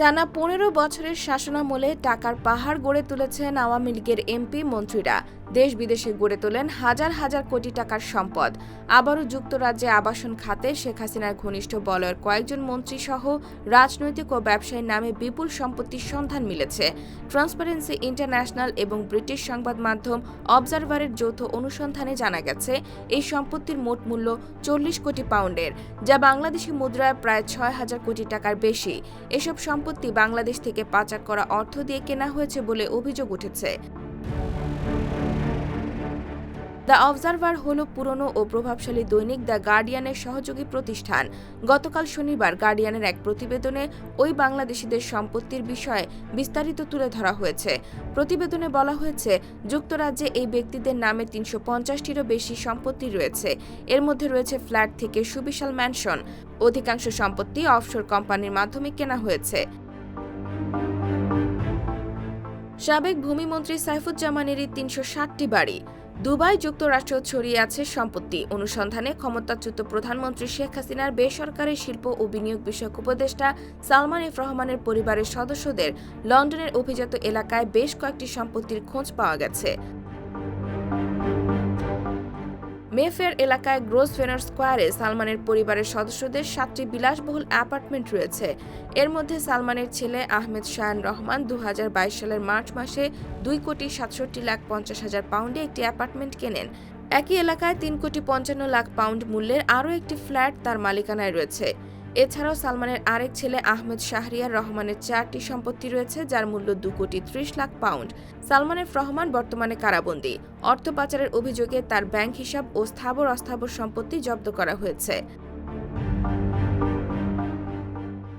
টানা পনেরো বছরের শাসনামলে টাকার পাহাড় গড়ে তুলেছেন আওয়ামী লীগের এমপি মন্ত্রীরা। দেশ বিদেশে গড়ে তোলেন হাজার হাজার কোটি টাকার সম্পদ। আবারও যুক্তরাজ্যে আবাসন খাতে শেখ হাসিনার ঘনিষ্ঠ বলয়ের কয়েকজন মন্ত্রী সহ রাজনৈতিক ও ব্যবসায়ীর নামে বিপুল সম্পত্তির সন্ধান মিলেছে। ট্রান্সপারেন্সি ইন্টারন্যাশনাল এবং ব্রিটিশ সংবাদ মাধ্যম অবজারভারের যৌথ অনুসন্ধানে জানা গেছে, এই সম্পত্তির মোট মূল্য চল্লিশ কোটি পাউন্ডের, যা বাংলাদেশি মুদ্রায় প্রায় ছয় হাজার কোটি টাকার বেশি। এসব সম্পত্তি বাংলাদেশ থেকে পাচার করা অর্থ দিয়ে কেনা হয়েছে বলে অভিযোগ উঠেছে। দ্য অবজারভার হল পুরনো ও প্রভাবশালী দৈনিক দ্য গার্ডিয়ানের সহযোগী প্রতিষ্ঠান। গতকাল শনিবার গার্ডিয়ানের এক প্রতিবেদনে ওই বাংলাদেশিদের সম্পত্তির বিষয়ে বিস্তারিত তুলে ধরা হয়েছে। প্রতিবেদনে বলা হয়েছে, যুক্তরাজ্যে এই ব্যক্তিদের নামে তিনশো পঞ্চাশটিরও বেশি সম্পত্তি রয়েছে। এর মধ্যে রয়েছে ফ্ল্যাট থেকে সুবিশাল ম্যানশন। অধিকাংশ সম্পত্তি অফশোর কোম্পানির মাধ্যমে কেনা হয়েছে। সাবেক ভূমিমন্ত্রী সাইফুজ্জামানেরই তিনশো ষাটটি বাড়ি। দুবাই যুক্তরাষ্ট্র ছড়িয়ে আছে সম্পত্তি। অনুসন্ধানে ক্ষমতাচ্যুত প্রধানমন্ত্রী শেখ হাসিনার বেসরকারি শিল্প ও বিনিয়োগ বিষয়ক উপদেষ্টা সালমান এফ রহমানের পরিবারের সদস্যদের লন্ডনের অভিজাত এলাকায় বেশ কয়েকটি সম্পত্তির খোঁজ পাওয়া গেছে। মেফেয়ার এলাকায় গ্রোস ভেনার স্কোয়ারে সালমানের পরিবারের সদস্যদের সাতটি বিলাসবহুল অ্যাপার্টমেন্ট রয়েছে। এর মধ্যে সালমানের ছেলে আহমেদ শায়ান রহমান দু হাজার বাইশ সালের মার্চ মাসে দুই কোটি সাতষট্টি লাখ পঞ্চাশ হাজার পাউন্ডে একটি অ্যাপার্টমেন্ট কেনেন। একই এলাকায় তিন কোটি পঞ্চান্ন লাখ পাউন্ড মূল্যের আরও একটি ফ্ল্যাট তার মালিকানায় রয়েছে। এছাড়াও সালমানের আরেক ছেলে আহমেদ শাহরিয়ার রহমানের চারটি সম্পত্তি রয়েছে, যার মূল্য দু কোটি ত্রিশ লাখ পাউন্ড। সালমানের রহমান বর্তমানে কারাবন্দী। অর্থ পাচারের অভিযোগে তার ব্যাংক হিসাব ও স্থাবর অস্থাবর সম্পত্তি জব্দ করা হয়েছে।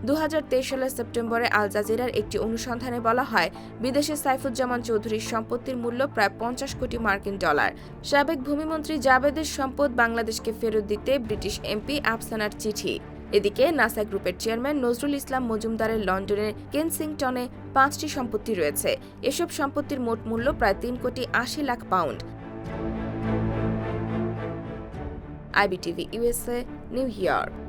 দু হাজার তেইশ সালের সেপ্টেম্বরে আল জাজিরার একটি অনুসন্ধানে বলা হয়, বিদেশে সাইফুজ্জামান চৌধুরীর সম্পত্তির মূল্য প্রায় পঞ্চাশ কোটি মার্কিন ডলার। সাবেক ভূমিমন্ত্রী জাবেদের সম্পদ বাংলাদেশকে ফেরত দিতে ব্রিটিশ এমপি আফসানার চিঠি। এদিকে নাসা গ্রুপের চেয়ারম্যান নজরুল ইসলাম মজুমদারের লন্ডনের কেনসিংটনে পাঁচটি সম্পত্তি রয়েছে। এসব সম্পত্তির মোট মূল্য প্রায় তিন কোটি আশি lakh pound. IBTV USA New York.